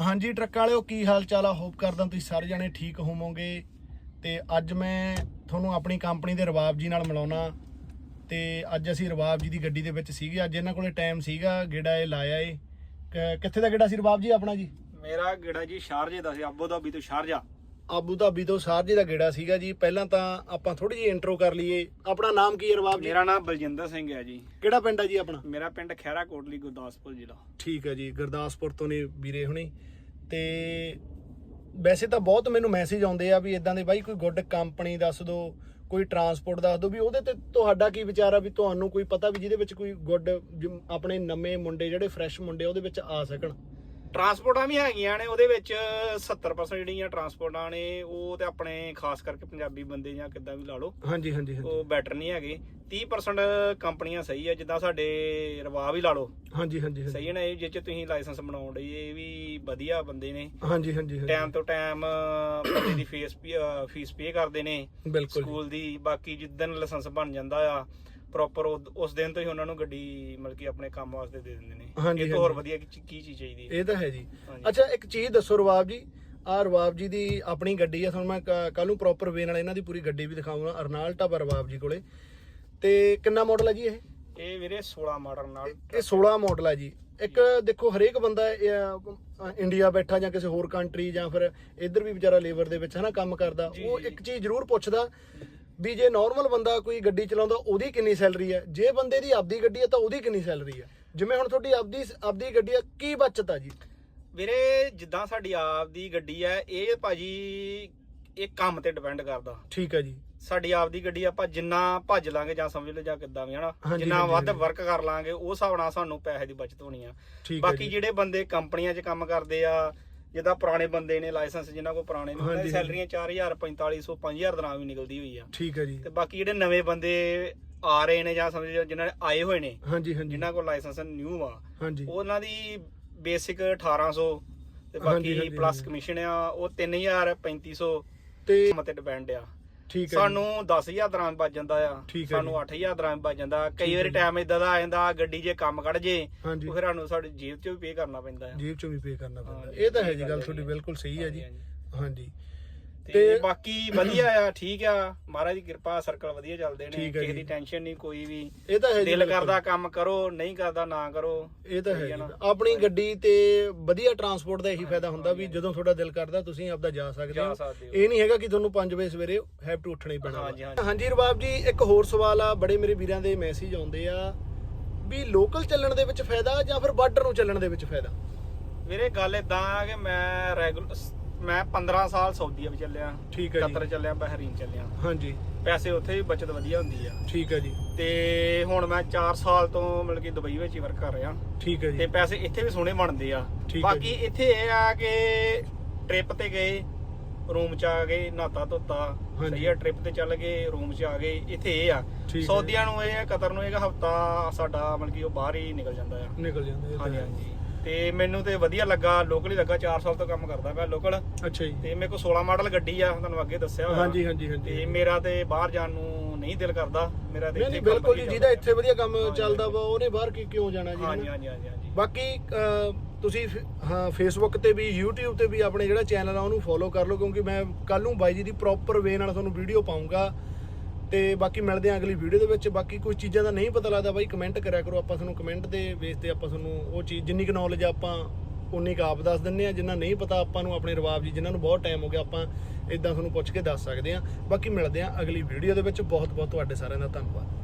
ਹਾਂਜੀ, ਟਰੱਕ ਵਾਲਿਓ, ਕੀ ਹਾਲ ਚਾਲ ਆ? ਹੋਪ ਕਰਦਾ ਤੁਸੀਂ ਸਾਰੇ ਜਣੇ ਠੀਕ ਹੋਵੋਗੇ। ਤੇ ਅੱਜ ਮੈਂ ਤੁਹਾਨੂੰ ਆਪਣੀ ਕੰਪਨੀ ਦੇ ਰਵਾਬ ਜੀ ਨਾਲ ਮਿਲਾਉਣਾ। ਤੇ ਅੱਜ ਅਸੀਂ ਰਵਾਬ ਜੀ ਦੀ ਗੱਡੀ ਦੇ ਵਿੱਚ ਸੀਗੇ। ਅੱਜ ਇਹਨਾਂ ਕੋਲੇ ਟਾਈਮ ਸੀਗਾ, ਗੇੜਾ ਇਹ ਲਾਇਆ ਏ। ਕ- ਕਿੱਥੇ ਦਾ ਗੇੜਾ ਸੀ ਰਬਾਬ ਜੀ ਆਪਣਾ ਜੀ? ਮੇਰਾ ਗੇੜਾ ਜੀ ਸ਼ਾਰਜੇ ਦਾ ਸੀ ਆਬੂ ਧਾਬੀ ਤੋਂ ਸ਼ਾਰਜਾ। ਆਬੂ ਧਾਬੀ ਤੋਂ ਸਾਰਜੀ ਦਾ ਗੇੜਾ ਸੀਗਾ ਜੀ। ਪਹਿਲਾਂ ਤਾਂ ਆਪਾਂ ਥੋੜੀ ਜਿਹੀ ਇੰਟਰੋ ਕਰ ਲਈਏ। ਆਪਣਾ ਨਾਮ ਕੀ ਹੈ ਰਵਾਬ ਜੀ? ਮੇਰਾ ਨਾਮ ਬਲਜਿੰਦਰ ਸਿੰਘ ਹੈ ਜੀ। ਕਿਹੜਾ ਪਿੰਡ ਹੈ ਜੀ ਆਪਣਾ? ਮੇਰਾ ਪਿੰਡ ਖੈਰਾ ਕੋਟਲੀ ਗੁਰਦਾਸਪੁਰ ਜ਼ਿਲ੍ਹਾ। ਠੀਕ ਹੈ ਜੀ ਗੁਰਦਾਸਪੁਰ ਤੋਂ ਨੇ ਵੀਰੇ ਹੁਣੀ। ਤੇ ਵੈਸੇ ਤਾਂ ਬਹੁਤ ਮੈਨੂੰ ਮੈਸੇਜ ਆਉਂਦੇ ਆ ਵੀ ਇਦਾਂ ਦੇ ਬਾਈ ਕੋਈ ਗੁੱਡ ਕੰਪਨੀ ਦੱਸ ਦਿਓ ਕੋਈ ਟਰਾਂਸਪੋਰਟ ਦੱਸ ਦਿਓ ਵੀ ਉਹਦੇ ਤੇ ਤੁਹਾਡਾ ਕੀ ਵਿਚਾਰ ਆ ਵੀ ਤੁਹਾਨੂੰ ਕੋਈ ਪਤਾ ਵੀ ਜਿਹਦੇ ਵਿੱਚ ਕੋਈ ਗੁੱਡ ਆਪਣੇ ਨਵੇਂ ਮੁੰਡੇ ਜਿਹੜੇ ਫਰੈਸ਼ ਮੁੰਡੇ ਉਹਦੇ ਵਿੱਚ ਆ ਸਕਣ। ਟਰਾਂਸਪੋਰਟਾਂ ਵੀ ਹੈਗੀਆਂ ਨੇ ਉਹਦੇ ਵਿੱਚ 70% ਜਿਹੜੀਆਂ ਟਰਾਂਸਪੋਰਟਾਂ ਨੇ ਉਹ ਤੇ ਆਪਣੇ ਖਾਸ ਕਰਕੇ ਪੰਜਾਬੀ ਬੰਦੇ ਜਾਂ ਕਿੱਦਾਂ ਵੀ ਲਾ ਲਓ। ਹਾਂਜੀ ਹਾਂਜੀ ਹਾਂਜੀ। ਉਹ ਬੈਟਰ ਨਹੀਂ ਹੈਗੇ। 30% ਕੰਪਨੀਆਂ ਸਹੀ ਆ ਜਿੱਦਾਂ ਸਾਡੇ ਰਵਾ ਵੀ ਲਾ ਲਓ। ਹਾਂਜੀ ਹਾਂਜੀ ਸਹੀ ਹੈ ਨਾ ਇਹ ਜਿਹ ਚ ਤੁਸੀਂ ਲਾਇਸੈਂਸ ਬਣਾਉਣ ਲਈ ਇਹ ਵੀ ਵਧੀਆ ਬੰਦੇ ਨੇ। ਹਾਂਜੀ ਹਾਂਜੀ। ਟਾਈਮ ਤੋਂ ਟਾਈਮ ਬੰਦੇ ਦੀ ਫੀਸ ਫੀਸ ਪੇ ਕਰਦੇ ਨੇ। ਬਿਲਕੁਲ। ਸਕੂਲ ਦੀ ਬਾਕੀ ਜਿੱਦਨ ਲਾਇਸੈਂਸ ਬਣ ਜਾਂਦਾ ਆ ਪ੍ਰੋਪਰ ਉਸ ਦਿਨ ਤੋਂ ਹੀ ਉਹਨਾਂ ਨੂੰ ਗੱਡੀ ਮਤਲਬ ਕਿ ਆਪਣੇ ਕੰਮ ਵਾਸਤੇ ਦੇ ਦਿੰਦੇ ਨੇ। ਹਾਂਜੀ, ਇਹ ਤੋਂ ਹੋਰ। ਵਧੀਆ ਕੀ ਚੀਜ਼ ਚਾਹੀਦੀ ਹੈ। ਇਹ ਤਾਂ ਹੈ ਜੀ। ਅੱਛਾ ਇੱਕ ਚੀਜ਼ ਦੱਸੋ ਰਵਾਬ ਜੀ ਆ ਰਵਾਬ ਜੀ ਦੀ ਆਪਣੀ ਗੱਡੀ ਆ ਤੁਹਾਨੂੰ ਮੈਂ ਕੱਲ ਨੂੰ ਪ੍ਰੋਪਰ ਵੇ ਨਾਲ ਇਹਨਾਂ ਦੀ ਪੂਰੀ ਗੱਡੀ ਵੀ ਦਿਖਾਉਂਗਾ ਅਰਨਾਲ ਢਾਬਾ ਰਵਾਬ ਜੀ ਕੋਲੇ। ਤੇ ਕਿੰਨਾ ਮਾਡਲ ਹੈ ਜੀ ਇਹ? ਇਹ ਵੀਰੇ 16 ਮਾਡਲ ਨਾਲ ਇਹ 16 ਮਾਡਲ ਹੈ ਜੀ। ਇੱਕ ਦੇਖੋ ਹਰੇਕ ਬੰਦਾ ਇੰਡੀਆ ਬੈਠਾ ਜਾਂ ਕਿਸੇ ਹੋਰ ਕੰਟਰੀ ਜਾਂ ਫਿਰ ਇੱਧਰ ਵੀ ਵਿਚਾਰਾ ਲੇਬਰ ਦੇ ਵਿੱਚ ਹਨਾ ਕੰਮ ਕਰਦਾ ਉਹ। ਇੱਕ ਚੀਜ਼ ਜ਼ਰੂਰ ਪੁੱਛਦਾ ਵੀ ਜੇ ਨਾਰਮਲ ਬੰਦਾ ਕੋਈ ਗੱਡੀ ਚਲਾਉਂਦਾ ਉਹਦੀ ਕਿੰਨੀ ਸੈਲਰੀ ਹੈ? ਜੇ ਬੰਦੇ ਦੀ ਆਪਦੀ ਗੱਡੀ ਹੈ ਤਾਂ ਉਹਦੀ ਕਿੰਨੀ ਸੈਲਰੀ ਹੈ? ਜਿਵੇਂ ਹੁਣ ਤੁਹਾਡੀ ਆਪਦੀ ਆਪਦੀ ਗੱਡੀ ਹੈ ਕੀ ਬਚਤ ਆ ਜੀ? ਵੀਰੇ ਜਿੱਦਾਂ ਸਾਡੀ ਆਪ ਦੀ ਗੱਡੀ ਹੈ ਇਹ ਭਾਜੀ ਇਹ ਕੰਮ ਤੇ ਡਿਪੈਂਡ ਕਰਦਾ। ਠੀਕ ਹੈ ਜੀ। ਸਾਡੀ ਆਪ ਦੀ ਗੱਡੀ ਆਪਾਂ ਜਿੰਨਾ ਭੱਜ ਲਾਂਗੇ ਜਾਂ ਸਮਝ ਲਓ ਜਾਂ ਕਿੱਦਾਂ ਵੀ ਹਨਾ? ਜਿੰਨਾ ਵੱਧ। ਵਰਕ ਕਰ ਲਾਂਗੇ ਉਸ ਹਿਸਾਬ ਨਾਲ ਸਾਨੂੰ ਪੈਸੇ ਦੀ ਬਚਤ ਹੋਣੀ ਆ। ਬਾਕੀ ਜਿਹੜੇ ਬੰਦੇ ਕੰਪਨੀਆਂ 'ਚ ਕੰਮ ਕਰਦੇ ਆ ਜਿੱਦਾਂ ਪੁਰਾਣੇ ਬੰਦੇ ਨੇ ਲਾਇਸੈਂਸ ਜਿਨ੍ਹਾਂ ਕੋਲ ਪੁਰਾਣੇ ਨੇ ਉਹਨਾਂ ਹਾਂਜੀ, ਦੀ ਸੈਲਰੀਆਂ 4000 4500 5000 ਦਿਨਾਂ ਵੀ ਨਿਕਲਦੀ ਹੋਈ ਆ। ਠੀਕ ਹੈ ਜੀ। ਤੇ ਬਾਕੀ ਜਿਹੜੇ ਨਵੇਂ ਬੰਦੇ ਆ ਰਹੇ ਨੇ ਜਾਂ ਸਮਝ ਜਿਨ੍ਹਾਂ ਨੇ ਆਏ ਹੋਏ ਨੇ ਹਾਂਜੀ ਹਾਂਜੀ। ਜਿਨ੍ਹਾਂ ਕੋਲ ਲਾਇਸੈਂਸ ਨਿਊ ਆ ਹਾਂਜੀ। ਉਹਨਾਂ ਦੀ ਬੇਸਿਕ 1800 ਤੇ ਬਾਕੀ ਪਲੱਸ। ਕਮਿਸ਼ਨ ਆ ਉਹ 3000 3500 ਤੇ ਕੰਮ ਤੇ ਡਿਪੈਂਡ ਆ। ਠੀਕ ਹੈ। ਸਾਨੂੰ 10000 ਦਰਾਂ ਬਚ ਜਾਂਦਾ ਆ ਠੀਕ ਹੈ ਸਾਨੂੰ ਜੀ। 8000 ਦਰਾਂ ਬਚ ਜਾਂਦਾ ਕਈ ਵਾਰੀ। ਟਾਈਮ ਇਦਾਂ ਦਾ ਆ ਜਾਂਦਾ ਗੱਡੀ ਜੇ ਕੰਮ ਕੱਢ ਜੇ ਉਹ ਫਿਰ ਸਾਨੂੰ ਸਾਡੀ ਜੇਬ 'ਚੋਂ ਵੀ ਪੇ ਕਰਨਾ ਪੈਂਦਾ ਆ ਜੇਬ ਚੋਂ ਵੀ ਪੇ ਕਰਨਾ ਪੈਂਦਾ ਇਹ ਤਾਂ ਹੈ ਜੀ ਗੱਲ ਤੁਹਾਡੀ। ਬਿਲਕੁਲ ਸਹੀ ਹੈ ਜੀ ਹਾਂਜੀ ਤੇ ਬਾਕੀ ਵਧੀਆ ਆ ਠੀਕ ਆ ਮਹਾਰਾਜ ਦੀ ਕਿਰਪਾ ਸਰਕਲ ਵਧੀਆ ਚੱਲਦੇ ਨੇ ਠੀਕ ਹੈ ਕਿਸੇ ਜੀ। ਦੀ ਟੈਨਸ਼ਨ ਨਹੀਂ ਕੋਈ ਵੀ ਇਹ ਤਾਂ ਹੈ ਜੀ ਦਿਲ ਬਿਲਕੁਲ। ਕਰਦਾ ਕੰਮ ਕਰੋ ਨਹੀਂ ਕਰਦਾ ਨਾ ਕਰੋ ਇਹ ਤਾਂ ਹੈ ਜੀ? ਆਪਣੀ ਗੱਡੀ ਤੇ ਵਧੀਆ ਟਰਾਂਸਪੋਰਟ ਦਾ ਇਹੀ ਫਾਇਦਾ ਹੁੰਦਾ ਵੀ ਜਦੋਂ ਤੁਹਾਡਾ ਦਿਲ ਕਰਦਾ ਤੁਸੀਂ ਆਪਦਾ ਜਾ ਸਕਦੇ ਜਾ ਹੋ ਸਕਦੇ ਹੋ। ਇਹ ਨਹੀਂ ਹੈਗਾ ਕਿ ਤੁਹਾਨੂੰ 5 ਵਜੇ ਸਵੇਰੇ ਹੈਵ ਟੂ ਉੱਠਣਾ ਹੀ ਪੈਣਾ ਹਾਂਜੀ, ਵਾ। ਹਾਂਜੀ। ਹਾਂਜੀ ਰਬਾਬ ਜੀ ਇੱਕ ਹੋਰ ਸਵਾਲ ਆ ਬੜੇ ਮੇਰੇ ਵੀਰਾਂ ਦੇ ਮੈਸੇਜ ਆਉਂਦੇ ਆ ਵੀ ਲੋਕਲ ਚੱਲਣ ਦੇ ਵਿੱਚ ਫਾਇਦਾ ਜਾਂ ਫਿਰ ਬਾਰਡਰ ਨੂੰ ਚੱਲਣ ਦੇ ਵਿੱਚ ਫਾਇਦਾ ਵੀਰੇ ਗੱਲ ਇਦਾਂ ਆ ਕਿ ਮੈਂ ਰੈਗੂਲਰ ਮੈਂ 15 ਸਾਲ ਸਾਊਦੀ ਵਿੱਚ ਚੱਲਿਆ ਠੀਕ ਹੈ ਜੀ। ਕਤਰ ਚੱਲਿਆ ਬਹਿਰੀਨ ਚੱਲਿਆ ਹਾਂਜੀ ਪੈਸੇ ਉੱਥੇ ਵੀ ਬਚਤ ਵਧੀਆ ਹੁੰਦੀ ਆ ਠੀਕ ਹੈ ਜੀ ਤੇ ਹੁਣ ਮੈਂ 4 ਸਾਲ ਤੋਂ ਮਤਲਬ ਕਿ ਦੁਬਈ ਵਿੱਚ ਹੀ ਵਰਕ ਕਰ ਰਿਹਾ ਠੀਕ ਹੈ ਤੇ ਜੀ ਪੈਸੇ ਇੱਥੇ ਵੀ ਸੋਹਣੇ ਬਣਦੇ ਆ ਠੀਕ ਹੈ ਬਾਕੀ। ਇੱਥੇ ਇਹ ਆ ਕਿ ਟ੍ਰਿਪ ਤੇ ਗਏ ਰੂਮ ਚ ਆ ਗਏ ਨਹਾਤਾ ਧੋਤਾ ਹਾਂਜੀ। ਸਹੀ ਆ ਟ੍ਰਿਪ ਤੇ ਚੱਲ ਗਏ ਰੂਮ ਚ ਆ ਗਏ ਇੱਥੇ ਇਹ ਆ ਠੀਕ ਹੈ। ਨੂੰ ਇਹ ਆ ਕਤਰ ਨੂੰ ਇਹ ਹਫਤਾ ਸਾਡਾ ਮਤਲਬ ਕਿ ਉਹ ਬਾਹਰ ਹੀ ਨਿਕਲ ਜਾਂਦਾ ਆ ਨਿਕਲ ਜਾਂਦੇ ਇਹ ਤਾਂ ਹਾਂਜੀ ਹੈ। ਹਾਂਜੀ ਤੇ ਮੈਨੂੰ ਤੇ ਵਧੀਆ ਲੱਗਾ ਲੋਕਲ ਹੀ ਲੱਗਾ 4 ਸਾਲ ਤੋਂ ਕੰਮ ਕਰਦਾ ਪਿਆ ਲੋਕਲ ਅੱਛਾ ਜੀ। ਤੇ ਮੇਰੇ ਕੋਲ 16 ਮਾਡਲ ਗੱਡੀ ਆ ਤੁਹਾਨੂੰ ਅੱਗੇ ਦੱਸਿਆ ਹੋਇਆ। ਹਾਂਜੀ ਹਾਂਜੀ ਤੇ ਹਾਂਜੀ ਮੇਰਾ ਤੇ ਬਾਹਰ ਜਾਣ ਨੂੰ ਨਹੀਂ ਦਿਲ ਕਰਦਾ ਮੇਰਾ ਤੇ ਨਹੀਂ ਬਿਲਕੁਲ ਜੀ ਜਿਹਦਾ ਇੱਥੇ ਵਧੀਆ ਕੰਮ ਚੱਲਦਾ। ਵਾ ਉਹਨੇ ਬਾਹਰ ਕੀ ਕਿਉਂ ਜਾਣਾ ਜੀ ਹਾਂਜੀ? ਹਾਂਜੀ ਹਾਂਜੀ ਬਾਕੀ ਤੁਸੀਂ ਹਾਂ ਫੇਸਬੁੱਕ ਤੇ ਵੀ YouTube ਤੇ ਵੀ ਆਪਣੇ ਜਿਹੜਾ ਚੈਨਲ ਆ ਉਹਨੂੰ ਫੋਲੋ ਕਰ ਲਓ ਕਿਉਂਕਿ ਮੈਂ ਕੱਲ ਨੂੰ ਬਾਈ ਜੀ ਦੀ ਪ੍ਰੋਪਰ ਵੇ ਨਾਲ ਤੁਹਾਨੂੰ ਵੀਡੀਓ ਪਾਉਂਗਾ ਤੇ ਬਾਕੀ ਮਿਲਦੇ ਆਂ ਅਗਲੀ ਵੀਡੀਓ ਦੇ ਵਿੱਚ। ਬਾਕੀ ਕੋਈ ਚੀਜ਼ਾਂ ਦਾ ਨਹੀਂ ਪਤਾ ਲੱਗਦਾ ਬਾਈ ਕਮੈਂਟ ਕਰਿਆ ਕਰੋ। ਆਪਾਂ ਤੁਹਾਨੂੰ ਕਮੈਂਟ ਦੇ ਬੇਸ ਤੇ ਆਪਾਂ ਤੁਹਾਨੂੰ ਉਹ ਚੀਜ਼, ਜਿੰਨੀ ਕੁ ਨੌਲੇਜ ਆਪਾਂ ਉਨੀ ਕੁ ਆਪ ਦੱਸ ਦਿੰਨੇ ਆ। ਜਿੰਨਾ ਨਹੀਂ ਪਤਾ ਆਪਾਂ ਨੂੰ, ਆਪਣੇ ਰਵਾਬ ਜੀ, ਜਿਨ੍ਹਾਂ ਨੂੰ ਬਹੁਤ ਟਾਈਮ ਹੋ ਗਿਆ, ਆਪਾਂ ਇਦਾਂ ਤੁਹਾਨੂੰ ਪੁੱਛ ਕੇ ਦੱਸ ਸਕਦੇ ਆ। ਬਾਕੀ ਮਿਲਦੇ ਆਂ ਅਗਲੀ ਵੀਡੀਓ ਦੇ ਵਿੱਚ। ਬਹੁਤ ਬਹੁਤ ਤੁਹਾਡੇ ਸਾਰਿਆਂ ਦਾ ਧੰਨਵਾਦ।